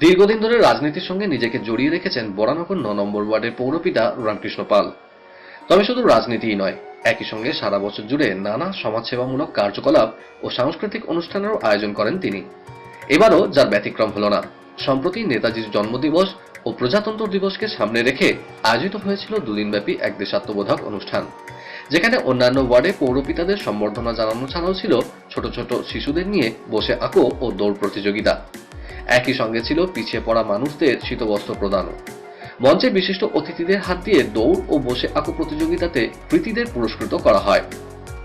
দীর্ঘদিন ধরে রাজনীতির সঙ্গে নিজেকে জড়িয়ে রেখেছেন বরানগর ন নম্বর ওয়ার্ডের পৌরপিতা রামকৃষ্ণ পাল। তবে শুধু রাজনীতিই নয়, একই সঙ্গে সারা বছর জুড়ে নানা সমাজসেবামূলক কার্যকলাপ ও সাংস্কৃতিক অনুষ্ঠানেরও আয়োজন করেন তিনি। এবারও যার ব্যতিক্রম হল না, সম্প্রতি নেতাজির জন্মদিবস ও প্রজাতন্ত্র দিবসকে সামনে রেখে আয়োজিত হয়েছিল দুদিনব্যাপী এক দেশাত্মবোধক অনুষ্ঠান। যেখানে অন্যান্য ওয়ার্ডে পৌরপিতাদের সম্বর্ধনা জানানো ছাড়াও ছিল ছোট ছোট শিশুদের নিয়ে বসে আঁকো ও দৌড় প্রতিযোগিতা। একই সঙ্গে ছিল পিছিয়ে পড়া মানুষদের শীতবস্ত্র প্রদানও। মঞ্চে বিশিষ্ট অতিথিদের হাত দিয়ে দৌড় ও বসে আঁকো প্রতিযোগিতাতে প্রীতিদের পুরস্কৃত করা হয়।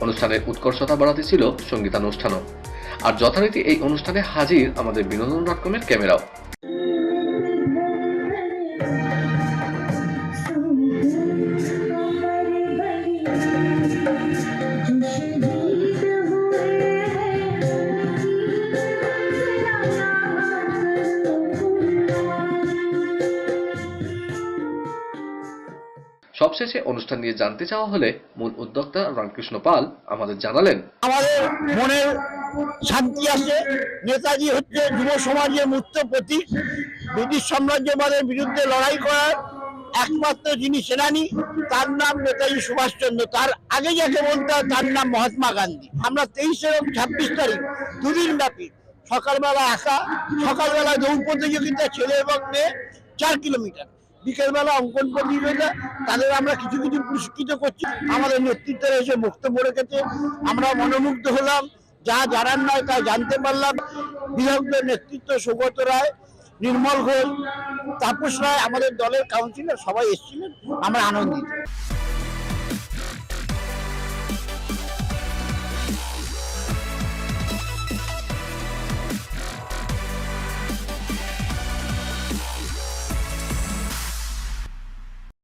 অনুষ্ঠানের উৎকর্ষতা বাড়াতে ছিল সঙ্গীতানুষ্ঠানও। আর যথারীতি এই অনুষ্ঠানে হাজির আমাদের বিনোদন ডটকমের ক্যামেরাও। সবশেষে অনুষ্ঠান নিয়ে জানতে চাওয়া হলে মূল উদ্যোক্তা রামকৃষ্ণ পাল আমাদের জানালেন। আমাদের মনের শান্তি আছে। নেতাজি হচ্ছে যুব সমাজের মূর্ত প্রতীক। ব্রিটিশ সাম্রাজ্যবাদের বিরুদ্ধে লড়াই করার একমাত্র যিনি সেনানী, তার নাম নেতাজি সুভাষচন্দ্র। তার আগে যাকে বলতে তার নাম মহাত্মা গান্ধী। আমরা তেইশে এবং ছাব্বিশ তারিখ দুদিন ব্যাপী সকালবেলা আসা, সকালবেলা দৌড় প্রতিযোগিতা ছেলে এবং মেয়ে, চার কিলোমিটার। বিকেলবেলা অঙ্কন প্রতিযোগিতা তাদের আমরা কিছু কিছু পুরস্কৃত করছি। আমাদের নেতৃত্বের এসে বক্তব্য রেখেছে। আমরা মনোমুগ্ধ হলাম। যা জানার নয় তা জানতে পারলাম। বিধায়কদের নেতৃত্ব সুগত রায়, নির্মল ঘোষ, তাপস রায়, আমাদের দলের কাউন্সিলর সবাই এসেছিলেন। আমরা আনন্দিত।